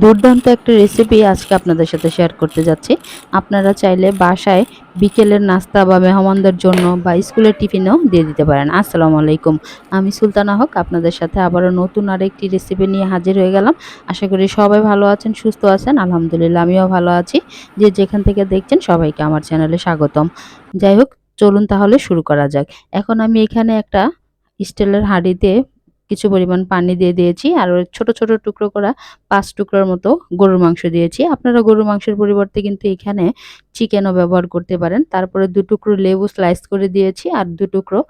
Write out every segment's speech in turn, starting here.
দুর্দান্ত একটা রেসিপি আজকে আপনাদের সাথে শেয়ার করতে যাচ্ছি। আপনারা চাইলে বাসায় বিকেলের নাস্তা বা মেহমানদের জন্য বা স্কুলের টিফিনেও দিয়ে দিতে পারেন। আসসালামু আলাইকুম। আমি সুলতানা হক, আপনাদের সাথে আবারও নতুন আরেকটি রেসিপি নিয়ে হাজির হয়ে গেলাম। আশা করি সবাই ভালো আছেন, সুস্থ আছেন। আলহামদুলিল্লাহ, আমিও ভালো আছি। যে যেখান থেকে দেখছেন সবাইকে আমার চ্যানেলে স্বাগতম। যাই হোক, চলুন তাহলে শুরু করা যাক। এখন আমি এখানে একটা স্টিলের হাঁড়িতে কিছু পরিমাণ পানি দিয়ে দিয়েছি আর ছোট ছোট টুকরো করা পাঁচ টুকরোর মতো গরুর মাংস দিয়েছি। আপনারা গরুর মাংসের পরিবর্তে কিন্তু এখানে চিকেনও ব্যবহার করতে পারেন। তারপরে দু টুকরো লেবু স্লাইস করে দিয়েছি আর দু টুকরো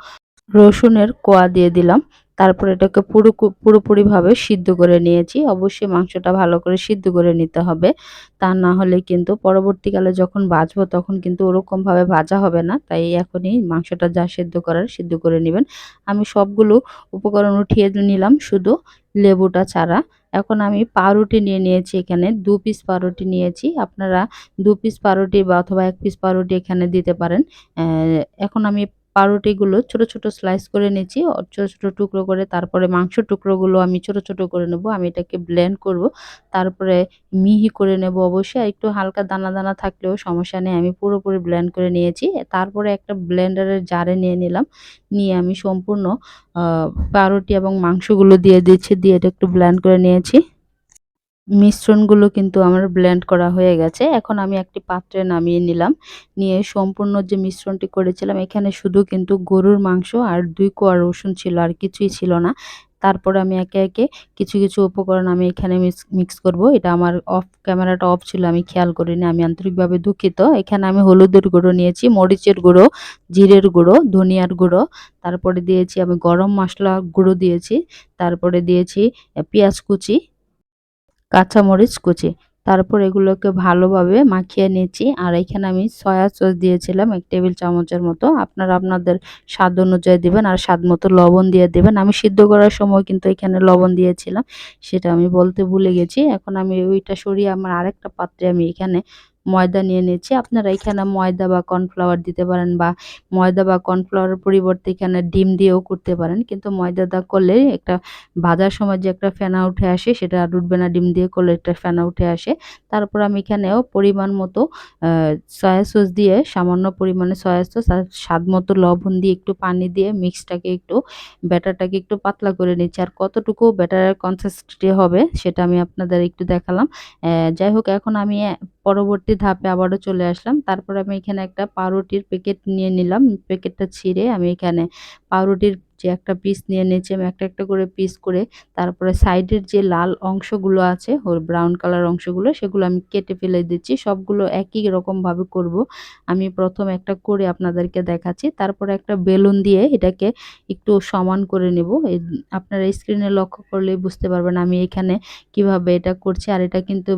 রসুনের কোয়া দিয়ে দিলাম। তারপর এটাকে পুরো পুরোপুরিভাবে সিদ্ধ করে নিয়েছি। অবশ্যই মাংসটা ভালো করে সিদ্ধ করে নিতে হবে। তা না হলে কিন্তু পরবর্তীকালে যখন ভাজবো তখন কিন্তু ওরকমভাবে ভাজা হবে না। তাই এখনই মাংসটা যা সিদ্ধ করার সিদ্ধ করে নেবেন। আমি সবগুলো উপকরণ উঠিয়ে নিলাম শুধু লেবুটা ছাড়া। এখন আমি পাউরুটি নিয়ে নিয়েছি এখানে। দু পিস পাউরুটি নিয়েছি। আপনারা দু পিস পাউরুটি বা অথবা এক পিস পাউরুটি এখানে দিতে পারেন। এখন আমি পাউরুটিগুলো ছোট ছোট স্লাইস করে নিচ্ছি ছোট ছোট টুকরো করে তারপরে মাংস টুকরোগুলো আমি ছোট ছোট করে নেব। আমি এটাকে ব্লেন্ড করব। তারপরে মিহি করে নেব অবশ্যই। একটু হালকা দানা দানা থাকলেও সমস্যা নেই। আমি পুরোপুরি ব্লেন্ড করে নিয়েছি। তারপরে একটা ব্লেন্ডারের জারে নিয়ে নিলাম। নিয়ে আমি সম্পূর্ণ পাউরুটি এবং মাংসগুলো দিয়ে দিচ্ছি দিয়ে এটা একটু ব্লেন্ড করে নিয়েছি। মিশ্রণগুলো কিন্তু আমার ব্লেন্ড করা হয়ে গেছে। এখন আমি একটি পাত্রে নামিয়ে নিলাম। নিয়ে সম্পূর্ণ যে মিশ্রণটি করেছিলাম, এখানে শুধু কিন্তু গরুর মাংস আর দুই কোয়া রসুন ছিল আর কিছুই ছিল না। তারপরে আমি একে একে কিছু কিছু উপকরণ আমি এখানে মিক্স করব। এটা আমার অফ ক্যামেরাটা অফ ছিল, আমি খেয়াল করিনি, আমি আন্তরিকভাবে দুঃখিত। এখানে আমি হলুদের গুঁড়ো নিয়েছি, মরিচের গুঁড়ো, জিরের গুঁড়ো, ধনিয়ার গুঁড়ো। তারপরে দিয়েছি আমি গরম মশলা গুঁড়ো দিয়েছি। তারপরে দিয়েছি পেঁয়াজ কুচি কাঁচামরিচ কুচি। তারপর এগুলোকে ভালোভাবে মাখিয়ে নিয়েছি। আর এখানে আমি সয়া সস দিয়েছিলাম এক টেবিল চামচের মতো। আপনারা আপনাদের স্বাদ অনুযায়ী দেবেন আর স্বাদ মতো লবণ দিয়ে দেবেন। আমি সিদ্ধ করার সময় কিন্তু এখানে লবণ দিয়েছিলাম, সেটা আমি বলতে ভুলে গেছি। এখন আমি ওইটা সরিয়ে আমার আরেকটা পাত্রে আমি এখানে ময়দা নিয়ে নিয়েছি। আপনারা এখানে ময়দা বা কর্নফ্লাওয়ার দিতে পারেন বা ময়দা বা কর্নফ্লাওয়ারের পরিবর্তে এখানে ডিম দিয়েও করতে পারেন। কিন্তু ময়দাটা করলে একটা ভাজার সময় যে একটা ফেনা উঠে আসে, সেটা উঠবে না। ডিম দিয়ে করলে একটা ফেনা উঠে আসে। তারপর আমি এখানেও পরিমাণ মতো সয়া সস দিয়ে সামান্য পরিমাণে সয়া সস আর স্বাদ মতো লবণ দিয়ে একটু পানি দিয়ে মিক্সটাকে একটু, ব্যাটারটাকে একটু পাতলা করে নিচ্ছি। আর কতটুকু ব্যাটারের কনসিস্টেন্সি হবে সেটা আমি আপনাদের একটু দেখালাম। যাই হোক, এখন আমি পরবর্তী ধাপে আবারও চলে আসলাম। তারপর আমি এখানে একটা পাউরুটির প্যাকেট নিয়ে নিলাম। প্যাকেটটা ছিঁড়ে আমি এখানে পাউরুটির যে একটা পিস নিয়ে নিয়েছি, আমি একটা একটা করে পিস করে তারপরে সাইডের যে লাল অংশগুলো আছে, ওর ব্রাউন কালার অংশগুলো, সেগুলো আমি কেটে ফেলে দিচ্ছি। সবগুলো একই রকমভাবে করব। আমি প্রথম একটা করে আপনাদেরকে দেখাচ্ছি। তারপরে একটা বেলুন দিয়ে এটাকে একটু সমান করে নেব। আপনারা স্ক্রিনে লক্ষ্য করলেই বুঝতে পারবেন আমি এখানে কীভাবে এটা করছি। আর এটা কিন্তু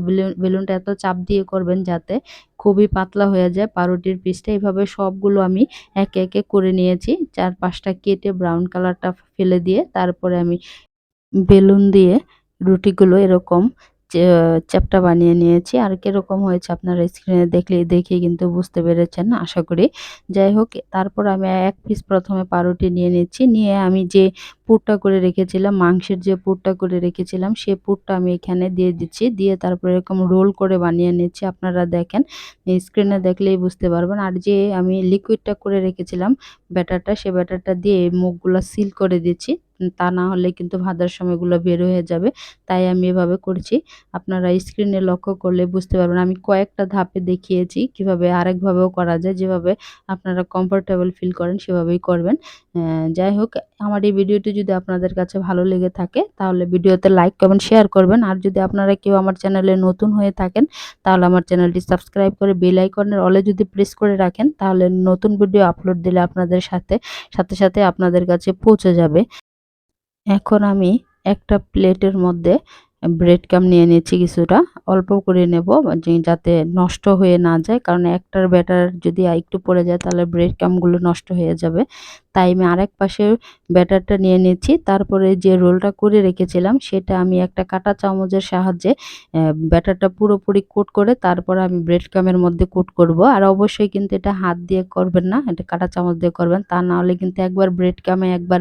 বেলুনটা এত চাপ দিয়ে করবেন যাতে খুবই পাতলা হয়ে যায়। পাউরুটির পিসটা এইভাবে সবগুলো আমি একে একে করে নিয়েছি। চার পাঁচটা কেটে ব্রাউন কালারটা ফেলে দিয়ে তারপরে আমি বেলুন দিয়ে রুটিগুলো এরকম চ্যাপটা বানিয়ে নিয়েছি। আর কীরকম হয়েছে আপনারা স্ক্রিনে দেখলে দেখে কিন্তু বুঝতে পেরেছেন, আশা করি। যাই হোক, তারপর আমি এক পিস প্রথমে পাউরুটি নিয়ে নিচ্ছি। নিয়ে আমি যে পুরটা করে রেখেছিলাম, মাংসের যে পুরটা করে রেখেছিলাম, সে পুরটা আমি এখানে দিয়ে দিচ্ছি। দিয়ে তারপর এরকম রোল করে বানিয়ে নিচ্ছি। আপনারা দেখেন স্ক্রিনে দেখলেই বুঝতে পারবেন। আর যে আমি লিকুইডটা করে রেখেছিলাম, ব্যাটারটা, সে ব্যাটারটা দিয়ে মুখগুলো সিল করে দিচ্ছি। তা না হলে কিন্তু ভাজার সময়গুলো বের হয়ে যাবে। তাই আমি এভাবে করছি। আপনারা স্ক্রিনে লক্ষ্য করলে বুঝতে পারবেন। আমি কয়েকটা ধাপে দেখিয়েছি কীভাবে আরেকভাবেও করা যায়। যেভাবে আপনারা কমফোর্টেবল ফিল করেন, সেভাবেই করবেন। যাই হোক, আমার এই ভিডিওটি যদি আপনাদের কাছে ভালো লেগে থাকে, তাহলে ভিডিওতে লাইক কমেন্ট শেয়ার করবেন। আর যদি আপনারা কেউ আমার চ্যানেলে নতুন হয়ে থাকেন, তাহলে আমার চ্যানেলটি সাবস্ক্রাইব করে বেল আইকনের অলে যদি প্রেস করে রাখেন, তাহলে নতুন ভিডিও আপলোড দিলে আপনাদের সাথে সাথে সাথে আপনাদের কাছে পৌঁছে যাবে। এখন আমি একটা প্লেটের মধ্যে ব্রেড কাম নিয়ে নিয়েছি কিছুটা। অল্প করে নেব যাতে নষ্ট হয়ে না যায়। কারণ একটার ব্যাটার যদি একটু পড়ে যায় তাহলে ব্রেড কামগুলো নষ্ট হয়ে যাবে। তাই আমি আরেক পাশে ব্যাটারটা নিয়ে নিচ্ছি তারপরে যে রোলটা করে রেখেছিলাম সেটা আমি একটা কাটা চামচের সাহায্যে ব্যাটারটা পুরোপুরি কোট করে তারপর আমি ব্রেড কামের মধ্যে কোট করব। আর অবশ্যই কিন্তু এটা হাত দিয়ে করবেন না, এটা কাটা চামচ দিয়ে করবেন। তা না হলে কিন্তু একবার ব্রেড কামে একবার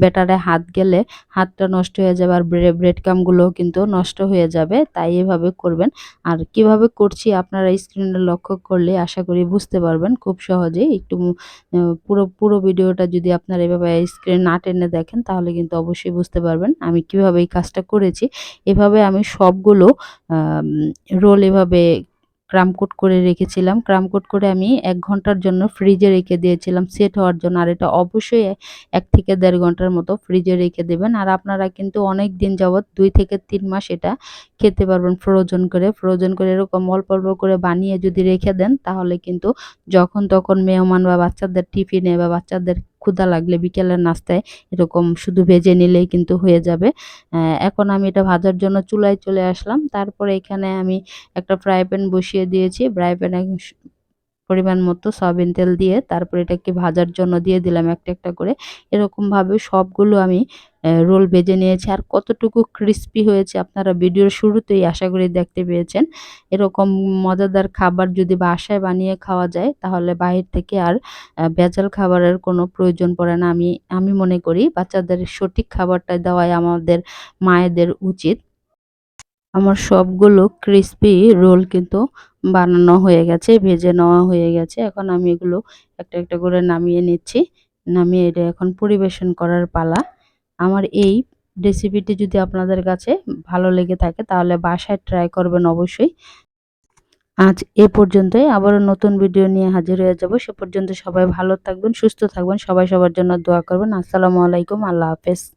ব্যাটারে হাত গেলে হাতটা নষ্ট হয়ে যাবে। আর ব্রেড কামগুলোও কিন্তু নষ্ট হয়ে যাবে, তাই এভাবে করবেন। আর কীভাবে করছি আপনারা স্ক্রিনে লক্ষ্য করলে আশা করি বুঝতে পারবেন খুব সহজেই। একটু পুরো পুরো ভিডিওটা যদি আপনারা এভাবে স্ক্রিন না টেনে দেখেন, তাহলে কিন্তু অবশ্যই বুঝতে পারবেন আমি কীভাবে এই কাজটা করেছি। এভাবে আমি সবগুলো রোল এভাবে ক্রামকোট করে রেখেছিলাম। ক্রামকোট করে আমি এক ঘণ্টার জন্য ফ্রিজে রেখে দিয়েছিলাম। সেট হওয়ার জন্য। আর এটা অবশ্যই এক থেকে দেড় ঘণ্টার মতো ফ্রিজে রেখে দেবেন। আর আপনারা কিন্তু অনেক দিন যাবৎ দুই থেকে তিন মাস এটা খেতে পারবেন ফ্রোজন করে। ফ্রোজন করে এরকম অল্প অল্প করে বানিয়ে যদি রেখে দেন, তাহলে কিন্তু যখন তখন মেহমান বা বাচ্চাদের টিফিনে বা বাচ্চাদের ক্ষুধা লাগলে বিকেলের নাস্তায় এরকম শুধু ভেজে নিলেই কিন্তু হয়ে যাবে। এখন আমি এটা ভাজার জন্য চুলায় চলে আসলাম। তারপরে এখানে আমি একটা ফ্রাই প্যান বসিয়ে দিয়েছি। ফ্রাই প্যানে পরিমাণ মতো সয়াবিন তেল দিয়ে তারপর এটাকে ভাজার জন্য দিয়ে দিলাম একটা একটা করে। এরকমভাবে সবগুলো আমি রোল ভেজে নিয়েছি। আর কতটুকু ক্রিস্পি হয়েছে আপনারা ভিডিওর শুরুতেই আশা করি দেখতে পেয়েছেন। এরকম মজাদার খাবার যদি বাসায় বানিয়ে খাওয়া যায়, তাহলে বাহির থেকে আর ভেজাল খাবারের কোনো প্রয়োজন পড়ে না। আমি আমি মনে করি বাচ্চাদের সঠিক খাবারটা দেওয়াই আমাদের মায়েদের উচিত। আমার সবগুলো ক্রিস্পি রোল কিন্তু বানানো হয়ে গেছে, ভেজে নেওয়া হয়ে গেছে। এখন আমি এগুলো একটা একটা করে নামিয়ে নিচ্ছি। নামিয়ে এটা এখন পরিবেশন করার পালা। আমার এই রেসিপিটি যদি আপনাদের কাছে ভালো লেগে থাকে, তাহলে বাসায় ট্রাই করবেন অবশ্যই। আজ এ পর্যন্তই। আবারও নতুন ভিডিও নিয়ে হাজির হয়ে যাব। সে পর্যন্ত সবাই ভালো থাকবেন, সুস্থ থাকবেন। সবাই সবার জন্য দোয়া করবেন। আসসালামু আলাইকুম। আল্লাহ হাফেজ।